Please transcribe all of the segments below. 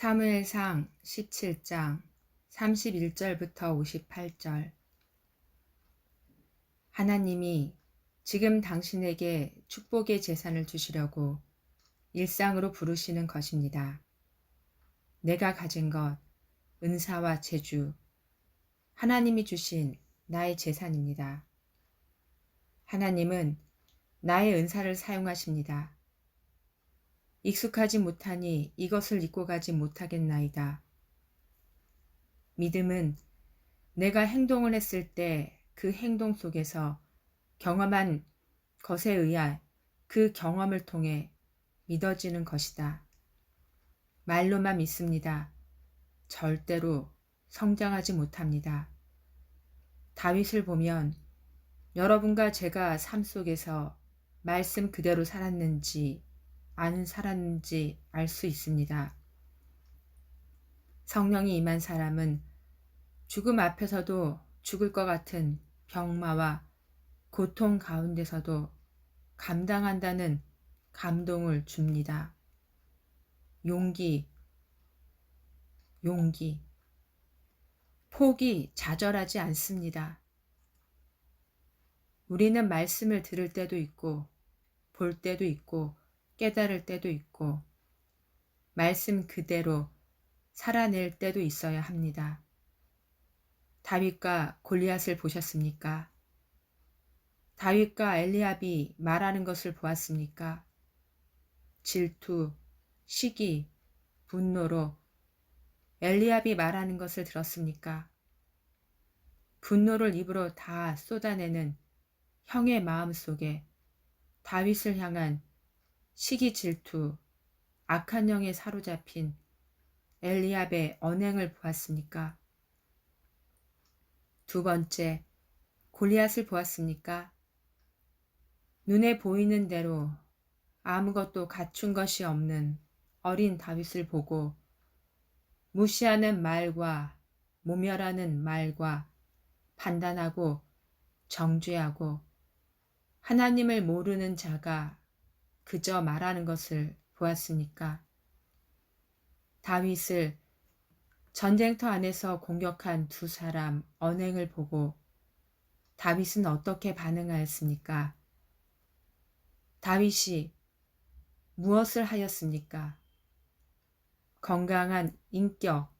사무엘상 17장 31절부터 58절 하나님이 지금 당신에게 축복의 재산을 주시려고 일상으로 부르시는 것입니다. 내가 가진 것, 은사와 재주, 하나님이 주신 나의 재산입니다. 하나님은 나의 은사를 사용하십니다. 익숙하지 못하니 이것을 잊고 가지 못하겠나이다. 믿음은 내가 행동을 했을 때 그 행동 속에서 경험한 것에 의한 그 경험을 통해 믿어지는 것이다. 말로만 믿습니다. 절대로 성장하지 못합니다. 다윗을 보면 여러분과 제가 삶 속에서 말씀 그대로 살았는지 아는 살았는지 알 수 있습니다. 성령이 임한 사람은 죽음 앞에서도 죽을 것 같은 병마와 고통 가운데서도 감당한다는 감동을 줍니다. 용기, 용기. 폭이 좌절하지 않습니다. 우리는 말씀을 들을 때도 있고, 볼 때도 있고, 깨달을 때도 있고, 말씀 그대로 살아낼 때도 있어야 합니다. 다윗과 골리앗을 보셨습니까? 다윗과 엘리압이 말하는 것을 보았습니까? 질투, 시기, 분노로 엘리압이 말하는 것을 들었습니까? 분노를 입으로 다 쏟아내는 형의 마음 속에 다윗을 향한 시기 질투, 악한 영에 사로잡힌 엘리압의 언행을 보았습니까? 두 번째, 골리앗을 보았습니까? 눈에 보이는 대로 아무것도 갖춘 것이 없는 어린 다윗을 보고 무시하는 말과 모멸하는 말과 판단하고 정죄하고 하나님을 모르는 자가 그저 말하는 것을 보았습니까? 다윗을 전쟁터 안에서 공격한 두 사람 언행을 보고 다윗은 어떻게 반응하였습니까? 다윗이 무엇을 하였습니까? 건강한 인격,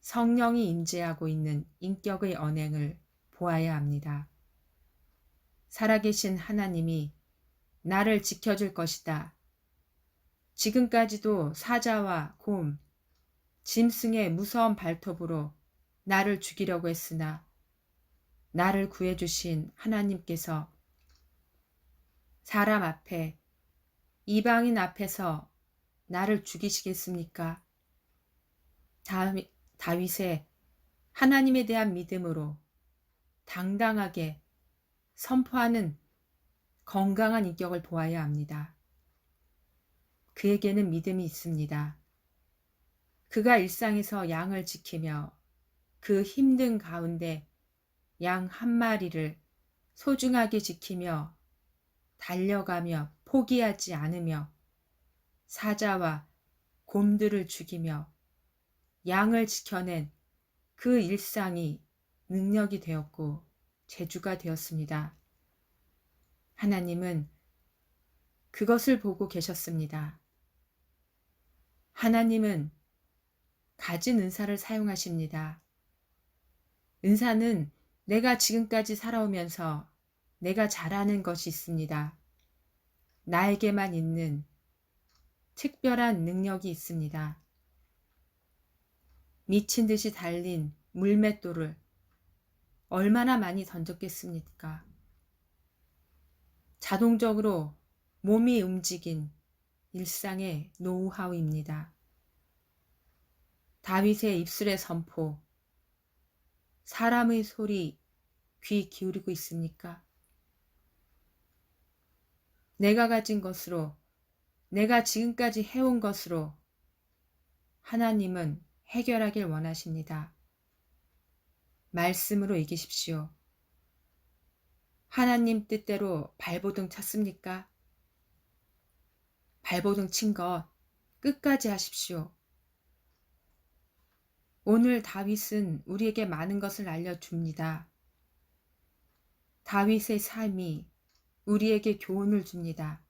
성령이 임재하고 있는 인격의 언행을 보아야 합니다. 살아계신 하나님이 나를 지켜줄 것이다. 지금까지도 사자와 곰, 짐승의 무서운 발톱으로 나를 죽이려고 했으나 나를 구해주신 하나님께서 사람 앞에 이방인 앞에서 나를 죽이시겠습니까? 다윗의 하나님에 대한 믿음으로 당당하게 선포하는 건강한 인격을 보아야 합니다. 그에게는 믿음이 있습니다. 그가 일상에서 양을 지키며 그 힘든 가운데 양 한 마리를 소중하게 지키며 달려가며 포기하지 않으며 사자와 곰들을 죽이며 양을 지켜낸 그 일상이 능력이 되었고 재주가 되었습니다. 하나님은 그것을 보고 계셨습니다. 하나님은 가진 은사를 사용하십니다. 은사는 내가 지금까지 살아오면서 내가 잘하는 것이 있습니다. 나에게만 있는 특별한 능력이 있습니다. 미친 듯이 달린 물맷돌을 얼마나 많이 던졌겠습니까? 자동적으로 몸이 움직인 일상의 노하우입니다. 다윗의 입술의 선포, 사람의 소리 귀 기울이고 있습니까? 내가 가진 것으로, 내가 지금까지 해온 것으로 하나님은 해결하길 원하십니다. 말씀으로 이기십시오. 하나님 뜻대로 발버둥 쳤습니까? 발버둥 친 것 끝까지 하십시오. 오늘 다윗은 우리에게 많은 것을 알려줍니다. 다윗의 삶이 우리에게 교훈을 줍니다.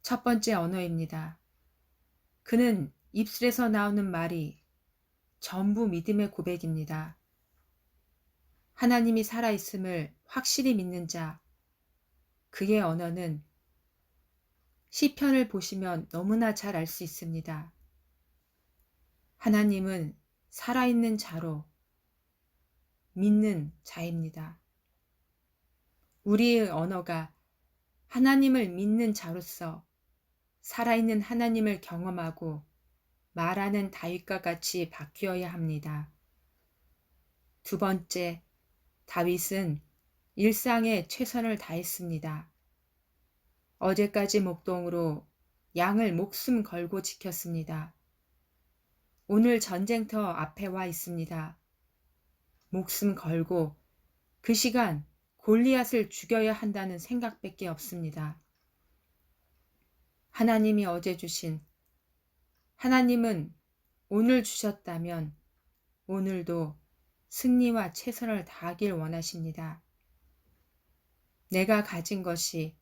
첫 번째 언어입니다. 그는 입술에서 나오는 말이 전부 믿음의 고백입니다. 하나님이 살아있음을 확실히 믿는 자, 그의 언어는 시편을 보시면 너무나 잘 알 수 있습니다. 하나님은 살아있는 자로 믿는 자입니다. 우리의 언어가 하나님을 믿는 자로서 살아있는 하나님을 경험하고 말하는 다윗과 같이 바뀌어야 합니다. 두 번째, 다윗은 일상에 최선을 다했습니다. 어제까지 목동으로 양을 목숨 걸고 지켰습니다. 오늘 전쟁터 앞에 와 있습니다. 목숨 걸고 그 시간 골리앗을 죽여야 한다는 생각밖에 없습니다. 하나님이 어제 주신 하나님은 오늘 주셨다면 오늘도 승리와 최선을 다하길 원하십니다. 내가 가진 것이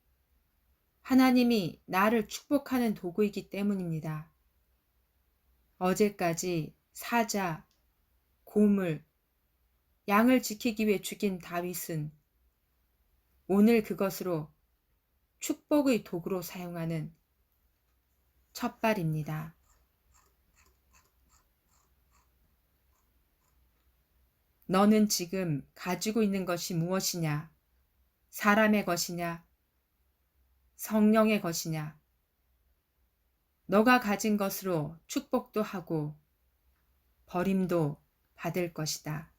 하나님이 나를 축복하는 도구이기 때문입니다. 어제까지 사자, 고물, 양을 지키기 위해 죽인 다윗은 오늘 그것으로 축복의 도구로 사용하는 첫발입니다. 너는 지금 가지고 있는 것이 무엇이냐? 사람의 것이냐? 성령의 것이냐? 너가 가진 것으로 축복도 하고 버림도 받을 것이다.